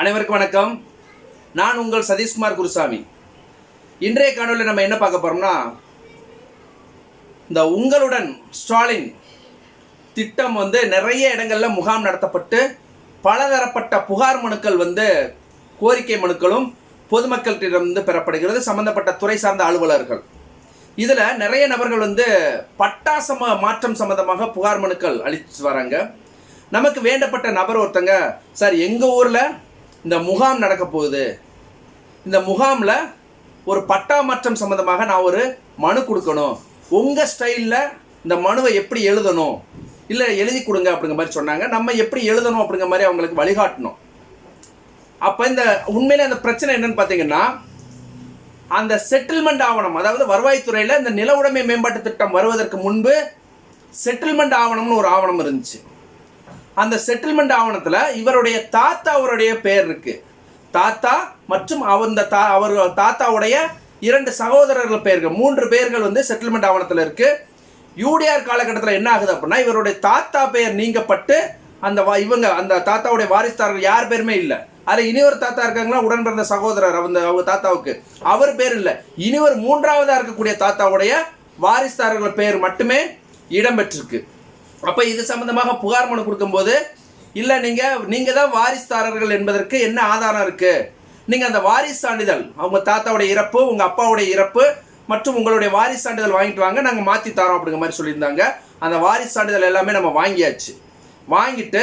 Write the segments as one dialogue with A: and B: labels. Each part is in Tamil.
A: அனைவருக்கும் வணக்கம். நான் உங்கள் சதீஷ்குமார் குருசாமி. இன்றைய காணொலியில் நம்ம என்ன பார்க்க போறோம்னா இந்த உங்களுடன் ஸ்டாலின் திட்டம் வந்து நிறைய இடங்களில் முகாம் நடத்தப்பட்டு பலதரப்பட்ட புகார் மனுக்கள் வந்து கோரிக்கை மனுக்களும் பொதுமக்களிடமிருந்து பெறப்படுகிறது. சம்பந்தப்பட்ட துறை சார்ந்த அலுவலர்கள். இதில் நிறைய நபர்கள் வந்து பட்டா சம மாற்றம் சம்பந்தமாக புகார் மனுக்கள் அளித்து வராங்க. நமக்கு வேண்டப்பட்ட நபர் ஒருத்தங்க சார் எங்கள் ஊரில் இந்த முகாம் நடக்க போகுது. இந்த முகாமில் ஒரு பட்டா மாற்றம் சம்மந்தமாக நான் ஒரு மனு கொடுக்கணும். உங்கள் ஸ்டைலில் இந்த மனுவை எப்படி எழுதணும்? இல்லை எழுதி கொடுங்க அப்படிங்கிற மாதிரி சொன்னாங்க. நம்ம எப்படி எழுதணும் அப்படிங்கிற மாதிரி அவங்களுக்கு வழிகாட்டணும். அப்போ இந்த உண்மையில் அந்த பிரச்சனை என்னன்னு பார்த்தீங்கன்னா அந்த செட்டில்மெண்ட் ஆவணம் அதாவது வருவாய்த்துறையில் இந்த நில உடைமை மேம்பாட்டு திட்டம் வருவதற்கு முன்பு செட்டில்மெண்ட் ஆவணம்னு ஒரு ஆவணம் இருந்துச்சு. அந்த செட்டில்மெண்ட் ஆவணத்தில் இவருடைய தாத்தா அவருடைய பெயர் இருக்கு. தாத்தா மற்றும் அவர் இந்த தா அவர் தாத்தாவுடைய இரண்டு சகோதரர்கள் பெயர்கள் மூன்று பெயர்கள் வந்து செட்டில்மெண்ட் ஆவணத்தில் இருக்கு. யூடிஆர் காலகட்டத்தில் என்ன ஆகுது அப்படின்னா இவருடைய தாத்தா பெயர் நீங்கப்பட்டு அந்த வா- இவங்க அந்த தாத்தாவுடைய வாரிசுதாரர்கள் யார் பேருமே இல்லை. அதில் இனி ஒரு தாத்தா இருக்காங்களா? உடன் பிறந்த சகோதரர் அந்த அவங்க தாத்தாவுக்கு. அவர் பேர் இல்லை. இனி ஒரு மூன்றாவதாக இருக்கக்கூடிய தாத்தாவுடைய வாரிசுதாரர்கள் பெயர் மட்டுமே இடம்பெற்றிருக்கு. அப்போ இது சம்பந்தமாக புகார் மனு கொடுக்கும்போது இல்லை நீங்கள் நீங்கள் தான் வாரிசுதாரர்கள் என்பதற்கு என்ன ஆதாரம் இருக்குது நீங்கள் அந்த வாரிசு சான்றிதழ் அவங்க தாத்தாவுடைய இறப்பு உங்கள் அப்பாவுடைய இறப்பு மற்றும் உங்களுடைய வாரிசு சான்றிதழ் வாங்கிட்டு வாங்க நாங்கள் மாற்றி தரோம் அப்படிங்கிற மாதிரி சொல்லியிருந்தாங்க. அந்த வாரிசு சான்றிதழ் எல்லாமே நம்ம வாங்கியாச்சு. வாங்கிட்டு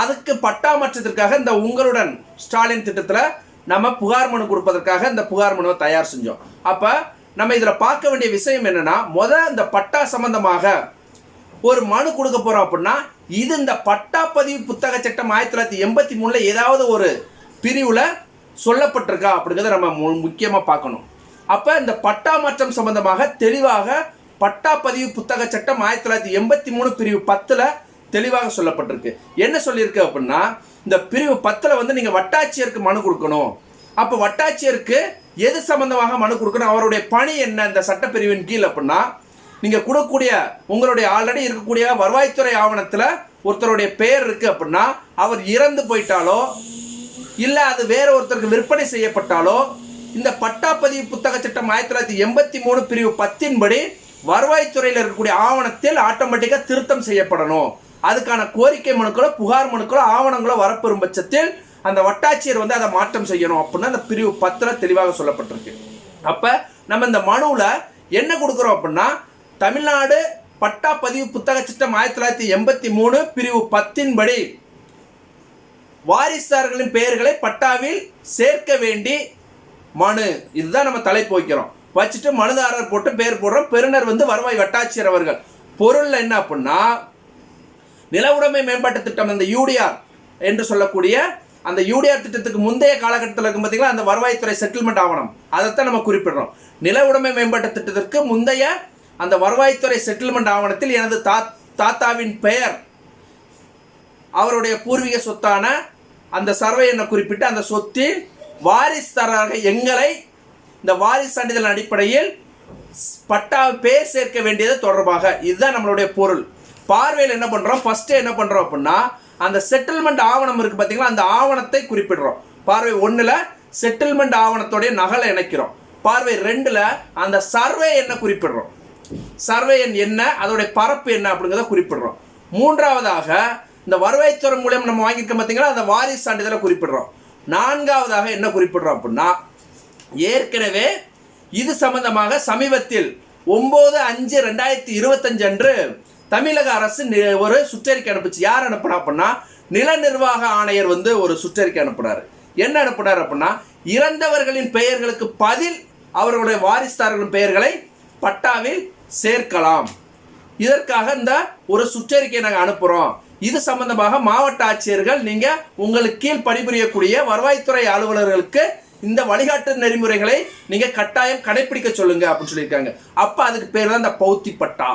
A: அதுக்கு பட்டா மாற்றத்திற்காக இந்த உங்களுடன் ஸ்டாலின் திட்டத்தில் நம்ம புகார் மனு கொடுப்பதற்காக இந்த புகார் மனுவை தயார் செஞ்சோம். அப்போ நம்ம இதில் பார்க்க வேண்டிய விஷயம் என்னென்னா முத இந்த பட்டா சம்பந்தமாக ஒரு மனு கொடுக்க போகிறோம் அப்படின்னா இது இந்த பட்டாப்பதிவு புத்தக சட்டம் ஆயிரத்தி தொள்ளாயிரத்தி எண்பத்தி மூணில் ஏதாவது ஒரு பிரிவில் சொல்லப்பட்டிருக்கா அப்படிங்கிறத நம்ம மு- பார்க்கணும். அப்போ இந்த பட்டா மாற்றம் சம்பந்தமாக தெளிவாக பட்டாப்பதிவு புத்தக சட்டம் ஆயிரத்தி தொள்ளாயிரத்தி எண்பத்தி மூணு பிரிவு பத்தில் தெளிவாக சொல்லப்பட்டிருக்கு. என்ன சொல்லியிருக்கு அப்படின்னா இந்த பிரிவு பத்தில் வந்து நீங்கள் வட்டாட்சியருக்கு மனு கொடுக்கணும். அப்போ வட்டாட்சியருக்கு எது சம்பந்தமாக மனு கொடுக்கணும்? அவருடைய பணி என்ன? இந்த சட்டப்பிரிவின் கீழ் அப்படின்னா நீங்கள் கூடக்கூடிய உங்களுடைய ஆல்ரெடி இருக்கக்கூடிய வருவாய்த்துறை ஆவணத்தில் ஒருத்தருடைய பெயர் இருக்குது அப்படின்னா அவர் இறந்து போயிட்டாலோ இல்லை அது வேற ஒருத்தருக்கு விற்பனை செய்யப்பட்டாலோ இந்த பட்டாப்பதிவு புத்தக சட்டம் ஆயிரத்தி தொள்ளாயிரத்தி எண்பத்தி மூணு பிரிவு பத்தின் படி வருவாய்த்துறையில் இருக்கக்கூடிய ஆவணத்தில் ஆட்டோமேட்டிக்காக திருத்தம் செய்யப்படணும். அதுக்கான கோரிக்கை மனுக்களோ புகார் மனுக்களோ ஆவணங்களோ வரப்பெறும் பட்சத்தில் அந்த வட்டாட்சியர் வந்து அதை மாற்றம் செய்யணும் அப்படின்னு அந்த பிரிவு பத்தில் தெளிவாக சொல்லப்பட்டிருக்கு. அப்போ நம்ம இந்த மனுவில் என்ன கொடுக்குறோம் அப்படின்னா தமிழ்நாடு பட்டா பதிவு புத்தக சட்டம் ஆயிரத்தி தொள்ளாயிரத்தி எண்பத்தி மூணு பிரிவு பத்தின் படி பெயர்களை பட்டாவில் சேர்க்க வேண்டி மனு. இதுதான் நம்ம தலைப்பு வைக்கிறோம். வச்சுட்டு மனுதாரர் போட்டு பெயர் போடுறோம். பெருனர் வந்து வருவாய் வட்டாட்சியர் அவர்கள். பொருள் என்ன அப்படின்னா நில உடைமை மேம்பாட்டு திட்டம் அந்த யூடிஆர் என்று சொல்லக்கூடிய அந்த யூடிஆர் திட்டத்துக்கு முந்தைய காலகட்டத்தில் இருக்கும் பார்த்தீங்களா அந்த வருவாய்த்துறை செட்டில்மெண்ட் ஆவணம். அதைத்தான் நம்ம குறிப்பிடுறோம். நில உடைமை மேம்பாட்டு திட்டத்திற்கு முந்தைய அந்த வருவாய்த்துறை செட்டில்மெண்ட் ஆவணத்தில் எனது தா தாத்தாவின் பெயர் அவருடைய பூர்வீக சொத்தான அந்த சர்வே என குறிப்பிட்டு அந்த சொத்தில் வாரிசுதாரராக எங்களை இந்த வாரிசு சான்றிதழ் அடிப்படையில் பட்டா பேர் சேர்க்க வேண்டியது தொடர்பாக. இதுதான் நம்மளுடைய பொருள். பார்வையில் என்ன பண்ணுறோம் ஃபஸ்ட்டு என்ன பண்ணுறோம் அப்படின்னா அந்த செட்டில்மெண்ட் ஆவணம் இருக்குது பார்த்தீங்களா அந்த ஆவணத்தை குறிப்பிடுறோம். பார்வை ஒன்றில் செட்டில்மெண்ட் ஆவணத்தோடைய நகலை இணைக்கிறோம். பார்வை ரெண்டில் அந்த சர்வே என்ன குறிப்பிடுறோம்? சர்வே எண் என்ன? அதோடைய பரப்பு என்ன அப்படிங்கிறத குறிப்பிடுறோம். மூன்றாவதாக இந்த வருவாய்த்துறை மூலியம் நம்ம வாங்கியிருக்கோம் பார்த்தீங்களா? அந்த வாரிசு சான்றிதழை குறிப்பிடுறோம். நான்காவதாக என்ன குறிப்பிடுறோம் அப்படின்னா ஏற்கனவே இது சம்பந்தமாக சமீபத்தில் ஒம்பது அஞ்சு ரெண்டாயிரத்தி இருபத்தஞ்சு அன்று தமிழக அரசு ஒரு சுற்றறிக்கை அனுப்புச்சு. யார் அனுப்புனா அப்படின்னா நில நிர்வாக ஆணையர் வந்து ஒரு சுற்றறிக்கை அனுப்புனார் என்ன அனுப்புனார் அப்படின்னா இறந்தவர்களின் பெயர்களுக்கு பதில் அவர்களுடைய வாரிசுதாரர்களின் பெயர்களை பட்டாவில் சேர்க்கலாம். இதற்காக இந்த ஒரு சுற்றறிக்கை நாங்கள் அனுப்புகிறோம் இது சம்பந்தமாக மாவட்ட ஆட்சியர்கள் நீங்கள் உங்களுக்கு கீழ் பணிபுரியக்கூடிய வருவாய்த்துறை அலுவலர்களுக்கு இந்த வழிகாட்டு நெறிமுறைகளை நீங்கள் கட்டாயம் கடைபிடிக்க சொல்லுங்க அப்படின்னு சொல்லியிருக்காங்க. அப்போ அதுக்கு பேர் தான் இந்த பௌத்தி பட்டா.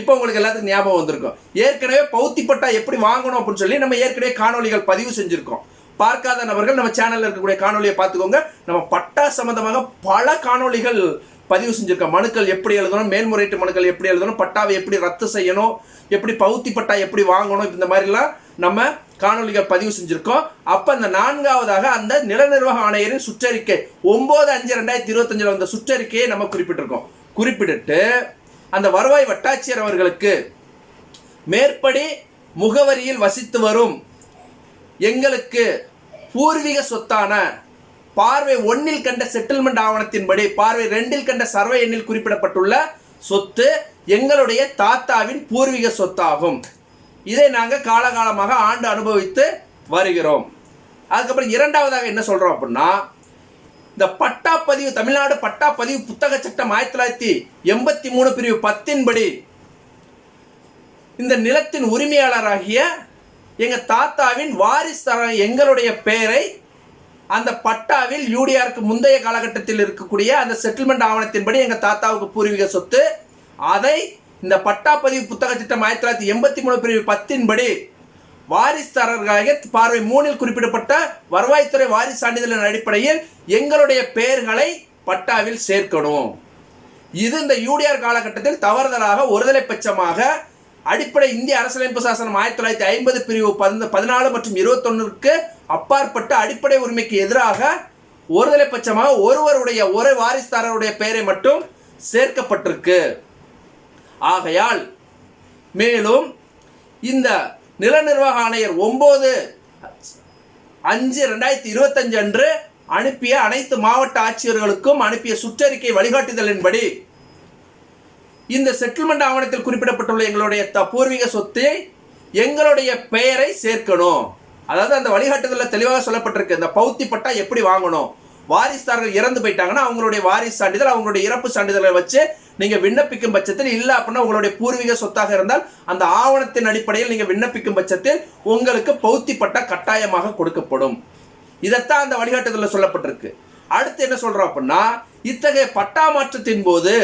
A: இப்போ உங்களுக்கு எல்லாத்துக்கும் ஞாபகம் வந்திருக்கும். ஏற்கனவே பௌத்தி பட்டா எப்படி வாங்கணும் அப்படின்னு சொல்லி நம்ம ஏற்கனவே காணொளிகள் பதிவு செஞ்சுருக்கோம். பார்க்காத நபர்கள் நம்ம சேனலில் இருக்கக்கூடிய காணொலியை பார்த்துக்கோங்க. நம்ம பட்டா சம்பந்தமாக பல காணொளிகள் பதிவு செஞ்சுருக்க மனுக்கள் எப்படி எழுதணும் மேல்முறையீட்டு மனுக்கள் எப்படி எழுதணும் பட்டாவை எப்படி ரத்து செய்யணும் எப்படி பௌத்தி பட்டா எப்படி வாங்கணும் இந்த மாதிரிலாம் நம்ம காணொலிகள் பதிவு செஞ்சுருக்கோம். அப்போ அந்த நான்காவதாக அந்த நில நிர்வாக ஆணையரின் சுற்றறிக்கை ஒம்பது அஞ்சு ரெண்டாயிரத்தி இருபத்தஞ்சில் வந்த சுற்றறிக்கையை நம்ம குறிப்பிட்டிருக்கோம். குறிப்பிட்டு அந்த வருவாய் வட்டாட்சியர் அவர்களுக்கு மேற்படி முகவரியில் வசித்து வரும் எங்களுக்கு பூர்வீக சொத்தான பார்வை ஒன்னில் கண்ட செட்டில்மெண்ட் ஆவணத்தின்படி பார்வை ரெண்டில் கண்ட சர்வே எண்ணில் குறிப்பிடப்பட்டுள்ள சொத்து எங்களுடைய தாத்தாவின் பூர்வீக சொத்தாகும். இதை நாங்கள் காலகாலமாக ஆண்டு அனுபவித்து வருகிறோம். அதுக்கப்புறம் இரண்டாவதாக என்ன சொல்கிறோம் அப்படின்னா இந்த பட்டாப்பதிவு தமிழ்நாடு பட்டாப்பதிவு புத்தக சட்டம் ஆயிரத்தி தொள்ளாயிரத்தி எண்பத்தி மூணு பிரிவு பத்தின்படி இந்த நிலத்தின் உரிமையாளராகிய எங்கள் தாத்தாவின் வாரிசு எங்களுடைய பெயரை அந்த பட்டாவில் யூடிஆருக்கு முந்தைய காலகட்டத்தில் இருக்கக்கூடிய அந்த செட்டில்மெண்ட் ஆவணத்தின்படி எங்கள் தாத்தாவுக்கு பூர்வீக சொத்து. அதை இந்த பட்டாப்பதிவு புத்தக திட்டம் ஆயிரத்தி தொள்ளாயிரத்தி எண்பத்தி மூணு பிரிவு பத்தின்படி வாரிசுதாரர்களாக பார்வை மூணில் குறிப்பிடப்பட்ட வருவாய்த்துறை வாரிசு சான்றிதழின் அடிப்படையில் எங்களுடைய பெயர்களை பட்டாவில் சேர்க்கணும். இது இந்த யூடிஆர் காலகட்டத்தில் தவறுதலாக ஒருதலை பட்சமாக அடிப்படை இந்திய அரசியலமைப்பு சாசனம் ஆயிரத்தி தொள்ளாயிரத்தி ஐம்பது பிரிவு பதின பதினாலு மற்றும் இருபத்தொன்னுக்கு அப்பாற்பட்ட அடிப்படை உரிமைக்கு எதிராக ஒருதலை பட்சமாக ஒருவருடைய ஒரு வாரிசுதாரருடைய பெயரை மட்டும் சேர்க்கப்பட்டிருக்கு. ஆகையால் மேலும் இந்த நில நிர்வாக ஆணையர் ஒன்பது அஞ்சு ரெண்டாயிரத்தி இருபத்தஞ்சு அன்று அனுப்பிய அனைத்து மாவட்ட ஆட்சியர்களுக்கும் அனுப்பிய சுற்றறிக்கை வழிகாட்டுதலின்படி இந்த செட்டில்மெண்ட் ஆவணத்தில் குறிப்பிடப்பட்டுள்ள எங்களுடைய த பூர்வீக சொத்தை எங்களுடைய பெயரை சேர்க்கணும். அதாவது அந்த வழிகாட்டுதலில் தெளிவாக சொல்லப்பட்டிருக்கு. இந்த பௌத்தி பட்டா எப்படி வாங்கணும்? வாரிசுதாரர்கள் இறந்து போயிட்டாங்கன்னா அவங்களுடைய வாரிசு சான்றிதழ் அவங்களுடைய இறப்பு சான்றிதழை வச்சு நீங்க விண்ணப்பிக்கும் பட்சத்தில் இல்லை அப்படின்னா உங்களுடைய பூர்வீக சொத்தாக இருந்தால் அந்த ஆவணத்தின் அடிப்படையில் நீங்க விண்ணப்பிக்கும் பட்சத்தில் உங்களுக்கு பௌத்தி பட்டா கட்டாயமாக கொடுக்கப்படும். இதைத்தான் அந்த வழிகாட்டுதலில் சொல்லப்பட்டிருக்கு. அடுத்து என்ன சொல்றோம் அப்படின்னா இத்தகைய பட்டா மாற்றத்தின் போது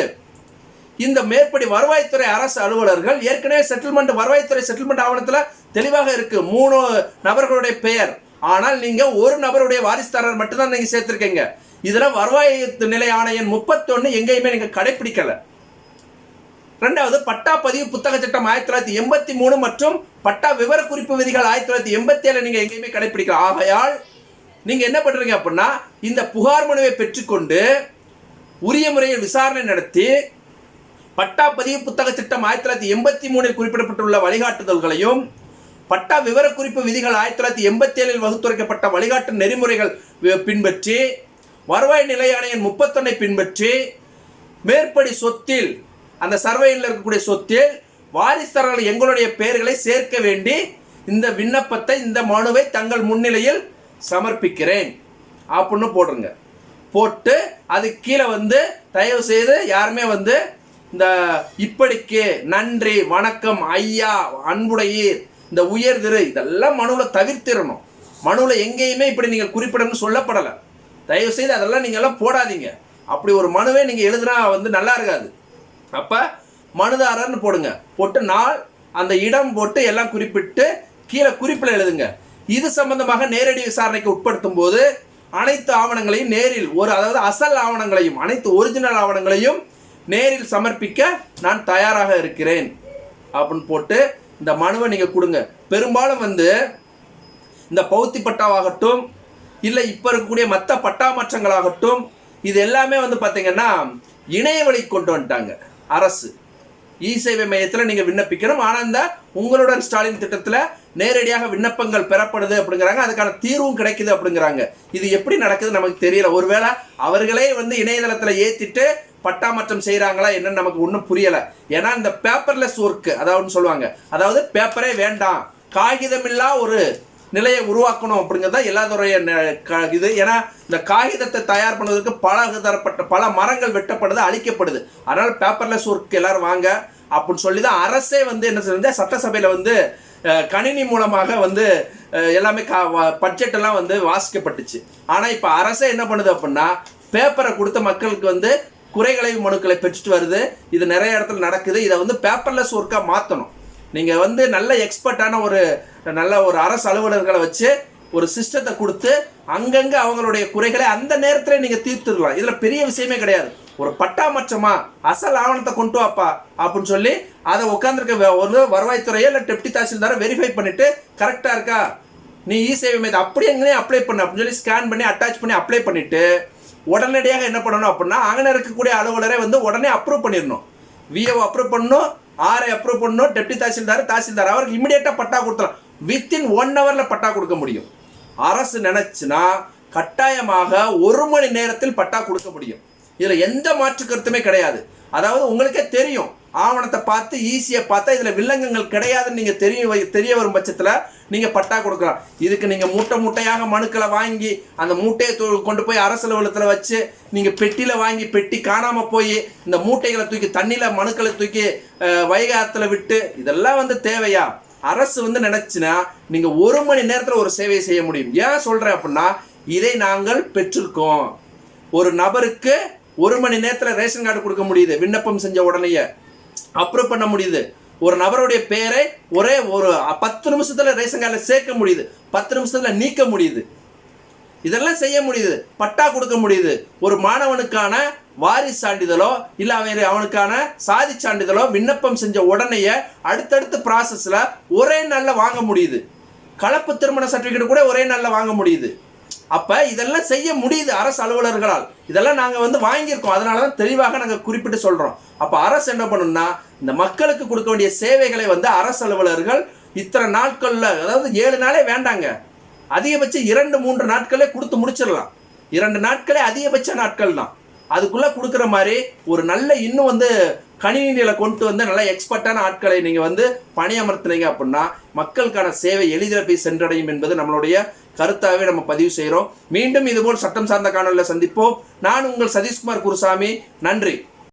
A: இந்த மேற்படி வருவாய்த்துறை அரசு அலுவலர்கள் ஏற்கனவே செட்டில்மெண்ட் வருவாய்த்துறை செட்டில்மெண்ட் ஆவணத்தில் தெளிவாக இருக்கு. மூணு நபர்களுடைய பெயர். ஆனால் நீங்க ஒரு நபருடைய வாரிசுதாரர் மட்டும்தான் நீங்க சேர்த்திருக்கீங்க. இதுல வருவாய் நிலை ஆணையம் முப்பத்தொன்னு எங்கேயுமே நீங்க கடைபிடிக்கல ரெண்டாவது பட்டா பதிவு புத்தக சட்டம் ஆயிரத்தி தொள்ளாயிரத்தி எண்பத்தி மூணு மற்றும் பட்டா விவரக்குறிப்பு விதிகள் ஆயிரத்தி தொள்ளாயிரத்தி எண்பத்தி ஏழு நீங்க எங்கேயுமே கடைபிடிக்கல ஆகையால் நீங்க என்ன பண்றீங்க அப்படின்னா இந்த புகார் மனுவை பெற்றுக்கொண்டு உரிய முறையில் விசாரணை நடத்தி பட்டா பதிவு புத்தக சட்டம் ஆயிரத்தி தொள்ளாயிரத்தி எண்பத்தி மூணில் குறிப்பிடப்பட்டுள்ள வழிகாட்டுதல்களையும் பட்டா விவரக்குறிப்பு விதிகள் ஆயிரத்தி தொள்ளாயிரத்தி எண்பத்தி ஏழில் வகுத்துரைக்கப்பட்ட வழிகாட்டு நெறிமுறைகள் பின்பற்றி வருவாய் நிலை ஆணையம் முப்பத்தொன்னை பின்பற்றி மேற்படி சொத்தில் அந்த சர்வையில் இருக்கக்கூடிய சொத்தில் வாரிசுதாரர்கள் எங்களுடைய பெயர்களை சேர்க்க வேண்டி இந்த விண்ணப்பத்தை இந்த மனுவை தங்கள் முன்னிலையில் சமர்ப்பிக்கிறேன். அப்படின்னு போடுங்க. போட்டு அது கீழே வந்து தயவு செய்து யாருமே வந்து இந்த இப்படிக்கு நன்றி வணக்கம் ஐயா அன்புடையீர் இந்த உயர் திரு இதெல்லாம் மனுவில் தவிர்த்திடணும் மனுவில் எங்கேயுமே இப்படி நீங்கள் குறிப்பிடணும்னு சொல்லப்படலை. தயவு செய்து அதெல்லாம் நீங்கள் எல்லாம் போடாதீங்க. அப்படி ஒரு மனுவே நீங்கள் எழுதுனா வந்து நல்லா இருக்காது. அப்போ மனுதாரர்னு போடுங்க. போட்டு நாள் அந்த இடம் போட்டு எல்லாம் குறிப்பிட்டு கீழே குறிப்பில் எழுதுங்க. இது சம்பந்தமாக நேரடி விசாரணைக்கு உட்படுத்தும் போது அனைத்து ஆவணங்களையும் நேரில் ஒரு அதாவது அசல் ஆவணங்களையும் அனைத்து ஒரிஜினல் ஆவணங்களையும் நேரில் சமர்ப்பிக்க நான் தயாராக இருக்கிறேன். அப்படின்னு போட்டு இந்த மனுவை நீங்கள் கொடுங்க. பெரும்பாலும் வந்து இந்த பௌத்தி பட்டாவாகட்டும் இல்லை இப்போ இருக்கக்கூடிய மற்ற பட்டா மாற்றங்களாகட்டும் இது எல்லாமே வந்து பார்த்தீங்கன்னா இணையவழி கொண்டு வந்துட்டாங்க. அரசு. இ சேவை மையத்தில் நீங்கள் விண்ணப்பிக்கணும். ஆனால் இந்த உங்களுடன் ஸ்டாலின் திட்டத்தில் நேரடியாக விண்ணப்பங்கள் பெறப்படுது அப்படிங்கிறாங்க. அதுக்கான தீர்வும் கிடைக்குது அப்படிங்கிறாங்க. இது எப்படி நடக்குது நமக்கு தெரியல. ஒருவேளை அவர்களே வந்து இணையதளத்தில் ஏற்றிட்டு பட்டாமற்றம் செய்கிறாங்களா என்னன்னு நமக்கு ஒன்றும் புரியலை. ஏன்னா இந்த பேப்பர்லெஸ் ஒர்க்கு அதாவது சொல்லுவாங்க அதாவது பேப்பரே வேண்டாம். காகிதமில்லா ஒரு நிலையை உருவாக்கணும் அப்படிங்கிறது தான் எல்லாத்துடைய ந- க- இது. ஏன்னா இந்த காகிதத்தை தயார் பண்ணுவதற்கு பல தரப்பட்ட பல மரங்கள் வெட்டப்படுது அழிக்கப்படுது. அதனால் பேப்பர்லெஸ் ஒர்க் எல்லாரும் வாங்க. அப்படின்னு சொல்லி தான் அரசே வந்து என்ன சொல்லுது சட்டசபையில் வந்து கணினி மூலமாக வந்து எல்லாமே கா பட்ஜெட் எல்லாம் வந்து வாசிக்கப்பட்டுச்சு. ஆனால் இப்போ அரசே என்ன பண்ணுது அப்படின்னா பேப்பரை கொடுத்த மக்களுக்கு வந்து குறைகளை மனுக்களை பெற்றுட்டு வருது. இது நிறைய இடத்துல நடக்குது. இதை வந்து பேப்பர்லெஸ் ஒர்க்காக மாற்றணும் நீங்கள் வந்து நல்ல எக்ஸ்பர்ட்டான ஒரு நல்ல ஒரு அரசு அலுவலர்களை வச்சு ஒரு சிஸ்டத்தை கொடுத்து அங்கங்கே அவங்களுடைய குறைகளை அந்த நேரத்தில் நீங்கள் தீர்த்துடலாம். இதில் பெரிய விஷயமே கிடையாது. ஒரு பட்டா மச்சமா அசல் ஆவணத்தை கொண்டு வாப்பா அப்படின்னு சொல்லி அதை உட்காந்துருக்க ஒரு வருவாய்த்துறையோ இல்லை டெப்டி தாசில்தாரை வெரிஃபை பண்ணிட்டு கரெக்டாக இருக்கா? நீ இ சேவை மையத்தை அப்படியே எங்கேயும் அப்ளை பண்ண அப்படின்னு சொல்லி ஸ்கேன் பண்ணி அட்டாச் பண்ணி அப்ளை பண்ணிவிட்டு உடனடியாக என்ன பண்ணணும் அப்படின்னா அங்கே இருக்கக்கூடிய அலுவலரை வந்து உடனே அப்ரூவ் பண்ணிடணும். விஏஓ அப்ரூவ் பண்ணணும் ஆரை அப்ரூவ் பண்ணணும் டெப்டி தாசில்தார் தாசில்தார் அவருக்கு இமிடியேட்டாக பட்டா கொடுத்துலாம் வித்தின் ஒன் ஹவரில் பட்டா கொடுக்க முடியும். அரசு நினச்சுன்னா கட்டாயமாக ஒரு மணி நேரத்தில் பட்டா கொடுக்க முடியும். இதில் எந்த மாற்று கருத்துமே கிடையாது. அதாவது உங்களுக்கே தெரியும். ஆவணத்தை பார்த்து ஈஸியாக பார்த்தா இதில் வில்லங்கங்கள் கிடையாதுன்னு நீங்கள் தெரிய வை- தெரிய வரும் பட்சத்தில் நீங்கள் பட்டா கொடுக்கலாம். இதுக்கு நீங்கள் மூட்டை மூட்டையாக மனுக்களை வாங்கி அந்த மூட்டையை கொண்டு போய் அரசு அலுவலகத்தில் வச்சு நீங்கள் பெட்டியில் வாங்கி பெட்டி காணாமல் போய் இந்த மூட்டைகளை தூக்கி தண்ணியில் மனுக்களை தூக்கி வைகாரத்தில் விட்டு இதெல்லாம் வந்து தேவையா? அரசு வந்து நினச்சின்னா நீங்கள் ஒரு மணி நேரத்தில் ஒரு சேவையை செய்ய முடியும். ஏன் சொல்கிறேன் அப்படின்னா இதை நாங்கள் பெற்றிருக்கோம். ஒரு நபருக்கு ஒரு மணி நேரத்தில் ரேஷன் கார்டு கொடுக்க முடியுது விண்ணப்பம் செஞ்ச உடனேயே. அப்ரூவ் பண்ண முடியுது. ஒரு நபருடைய பேரை ஒரே ஒரு பத்து நிமிஷத்துல ரேஷன் கார்டில் சேர்க்க முடியுது. பத்து நிமிஷத்துல நீக்க முடியுது. இதெல்லாம் செய்ய முடியுது. பட்டா கொடுக்க முடியுது. ஒரு மாணவனுக்கான வாரிசு சான்றிதழோ இல்லை அவன் அவனுக்கான சாதி சான்றிதழோ விண்ணப்பம் செஞ்ச உடனேயே அடுத்தடுத்த ப்ராசஸில் ஒரே நாளில் வாங்க முடியுது. கலப்பு திருமண சர்டிஃபிகேட் கூட ஒரே நாளில் வாங்க முடியுது. அப்போ இதெல்லாம் செய்ய முடியுது அரசு அலுவலர்களால். இதெல்லாம் நாங்கள் வந்து வாங்கியிருக்கோம். அதனால தான் தெளிவாக நாங்கள் குறிப்பிட்டு சொல்கிறோம் அப்போ அரசு என்ன பண்ணணும்னா இந்த மக்களுக்கு கொடுக்க வேண்டிய சேவைகளை வந்து அரசு அலுவலர்கள் இத்தனை நாட்களில் அதாவது ஏழு நாளே வேண்டாங்க. அதிகபட்சம் இரண்டு மூன்று நாட்களே கொடுத்து முடிச்சிடலாம். இரண்டு நாட்களே அதிகபட்ச நாட்கள் தான் அதுக்குள்ளே கொடுக்குற மாதிரி ஒரு நல்ல இன்னும் வந்து கணினியில் கொண்டு வந்து நல்லா எக்ஸ்பர்ட்டான ஆட்களை நீங்கள் வந்து பணியமர்த்தினீங்க அப்படின்னா மக்களுக்கான சேவை எளிதில் போய் சென்றடையும் என்பது நம்மளுடைய கருத்தாகவே நம்ம பதிவு செய்கிறோம் மீண்டும் இதுபோல் சட்டம் சார்ந்த காணொலியில் சந்திப்போம். நான் உங்கள் சதீஷ்குமார் குருசாமி. நன்றி.